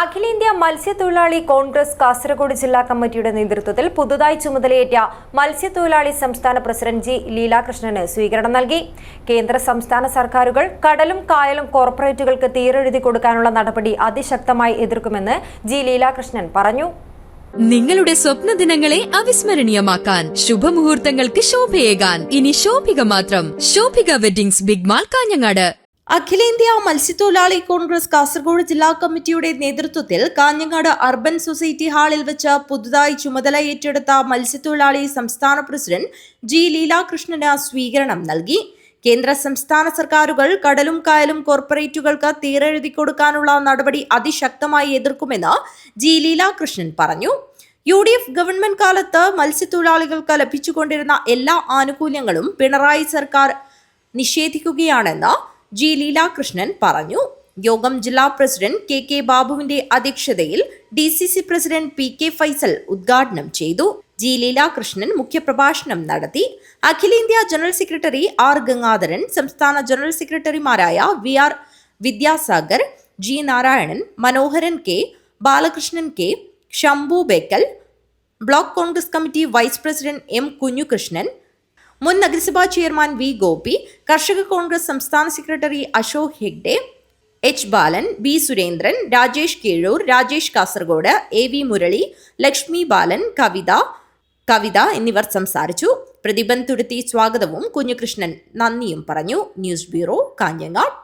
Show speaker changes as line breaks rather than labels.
അഖിലേന്ത്യാ മത്സ്യത്തൊഴിലാളി കോൺഗ്രസ് കാസർഗോഡ് ജില്ലാ കമ്മിറ്റിയുടെ നേതൃത്വത്തിൽ പുതുതായി ചുമതലയേറ്റ മത്സ്യത്തൊഴിലാളി സംസ്ഥാന പ്രസിഡന്റ് ജി ലീലാകൃഷ്ണന് സ്വീകരണം നൽകി. കേന്ദ്ര സംസ്ഥാന സർക്കാരുകൾ കടലും കായലും കോർപ്പറേറ്റുകൾക്ക് തീരെഴുതി കൊടുക്കാനുള്ള നടപടി അതിശക്തമായി എതിർക്കുമെന്ന് ജി ലീലാകൃഷ്ണൻ പറഞ്ഞു.
നിങ്ങളുടെ സ്വപ്ന ദിനങ്ങളെ അവിസ്മരണീയമാക്കാൻ ശുഭമുഹൂർത്തങ്ങൾക്ക് ശോഭയേകാൻ. ഇനി ശോഭിക മാത്രം. Shobhika weddings big mall Kanhangad.
അഖിലേന്ത്യാ മത്സ്യത്തൊഴിലാളി കോൺഗ്രസ് കാസർഗോഡ് ജില്ലാ കമ്മിറ്റിയുടെ നേതൃത്വത്തിൽ കാഞ്ഞങ്ങാട് അർബൻ സൊസൈറ്റി ഹാളിൽ വെച്ച് പുതുതായി ചുമതല ഏറ്റെടുത്ത മത്സ്യത്തൊഴിലാളി സംസ്ഥാന പ്രസിഡന്റ് ജി ലീലാകൃഷ്ണന് സ്വീകരണം നൽകി. കേന്ദ്ര സംസ്ഥാന സർക്കാരുകൾ കടലും കായലും കോർപ്പറേറ്റുകൾക്ക് തീരെഴുതി കൊടുക്കാനുള്ള നടപടി അതിശക്തമായി എതിർക്കുമെന്ന് ജി ലീലാകൃഷ്ണൻ പറഞ്ഞു. യു ഡി എഫ് ഗവൺമെന്റ് കാലത്ത് മത്സ്യത്തൊഴിലാളികൾക്ക് ലഭിച്ചുകൊണ്ടിരുന്ന എല്ലാ ആനുകൂല്യങ്ങളും പിണറായി സർക്കാർ നിഷേധിക്കുകയാണെന്ന് ജി ലീലാകൃഷ്ണൻ പറഞ്ഞു. യോഗം ജില്ലാ പ്രസിഡന്റ് കെ കെ ബാബുവിന്റെ അധ്യക്ഷതയിൽ D C C president P K Faisal ഉദ്ഘാടനം ചെയ്തു. ജി ലീലാകൃഷ്ണൻ മുഖ്യപ്രഭാഷണം നടത്തി. അഖിലേന്ത്യാ ജനറൽ സെക്രട്ടറി ആർ ഗംഗാധരൻ സംസ്ഥാന ജനറൽ സെക്രട്ടറിമാരായ V R Vidyasagar G Narayanan Manoharan K Balakrishnan K Shambhu Bekal block Congress committee vice president M Kunhikrishnan മുൻ നഗരസഭാ ചെയർമാൻ വി ഗോപി കർഷക കോൺഗ്രസ് സംസ്ഥാന secretary Ashok Hegde H Balan B Surendran Rajesh Keezhur Rajesh Kasaragod A V Murali Lakshmi Balan Kavitha Kavitha എന്നിവർ സംസാരിച്ചു. പ്രതിബൻ തുരുത്തി സ്വാഗതവും കുഞ്ഞുകൃഷ്ണൻ നന്ദിയും പറഞ്ഞു. News bureau Kanhangad.